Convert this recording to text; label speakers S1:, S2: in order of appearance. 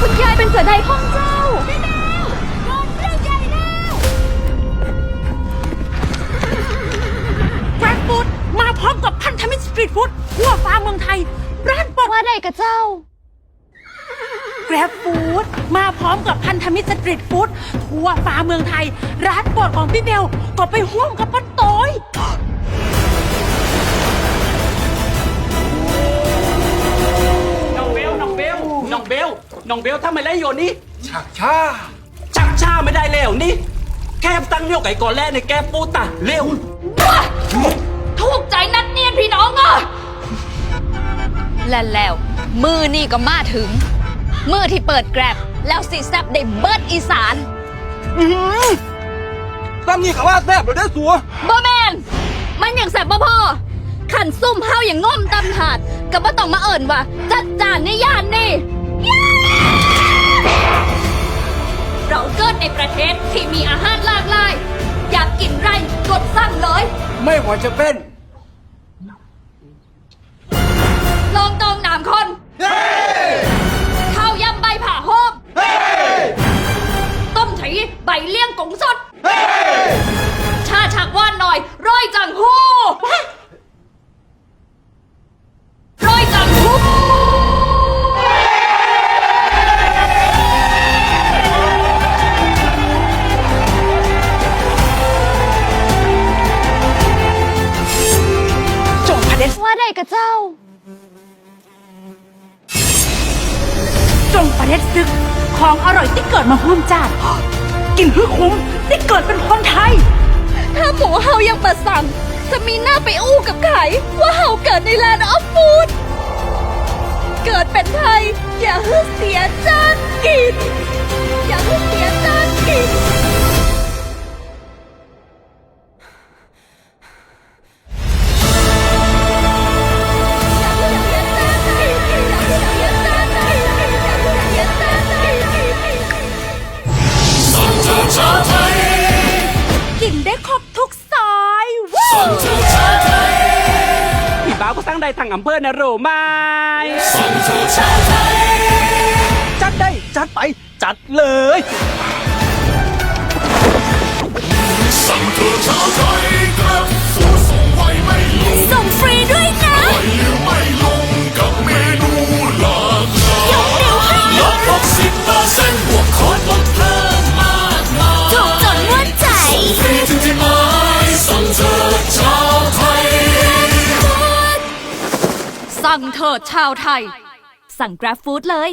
S1: คุณยายเป็นเสือใดห้องเจ้า
S2: แฟรงก์ฟูดมาพร้อมกับพันธมิตรสตรีทฟู้ดทั่วฟ้าเมืองไทย ร้านปลดว
S1: ่าใดกับเจ้า
S2: แกร็ฟู้ดมาพร้อมกับพันธมิตรสตรีทฟู้ดทั่วฟ้าเมืองไทย ร้านโปรดของพี่เบลก็ไปห่วมกับป้าต้อย
S3: น้องเบล น้องเบล น้องเบล น้องเบลทำไมไรโยนี่ชักชาชักช้าไม่ได้แล้วนี่แค่ตั้งเลี้ยวไก่ก่อนแรกในแกปูตะเร็ว
S1: ถูกใจนัดเนียนพี่น้องอะและแล้วมือนี่ก็มาถึง มือที่เปิดแกรบแล้วสิแซบได้เบิดอีสาน
S4: ตั้งนี่เขาว่าแซ่บเราได้สัว
S1: บ่แมนมันอย่างแซบบ่พอขันซุ่มเฮาอย่างง่อมตำถาดก็บ่ต้องมาเอิ่นว่าจัดจานในย่านนี่
S4: ไม่ว่าจะเป็น
S1: ลองตองน้ำคนข้าวยำใบผ่าโฮมต้มไถใบเลี้ยงกงสดชาชักว่านหน่อย ร้อยจังฮู้ กับเจ้า
S2: จงพระเดชซึก ของอร่อยที่เกิดมาห่วมจาดกินเพื่อคุ้มที่เกิดเป็นคนไทย
S1: ถ้าหมูเฮายังประสั่ง จะมีหน้าไปอู้กับใครว่าเฮาเกิดในแลนด์ออฟฟูดเกิดเป็นไทย อย่าฮึเสียจานกิน
S2: กินได้ครบทุกซอยว้าว
S3: พี่บ้าวก็สร้างได้ทางอำเภอนะโรไม้จัดได้ จัดไป จัดเลย
S1: สั่งเถิดชาวไทย สั่งกราฟฟู้ดเลย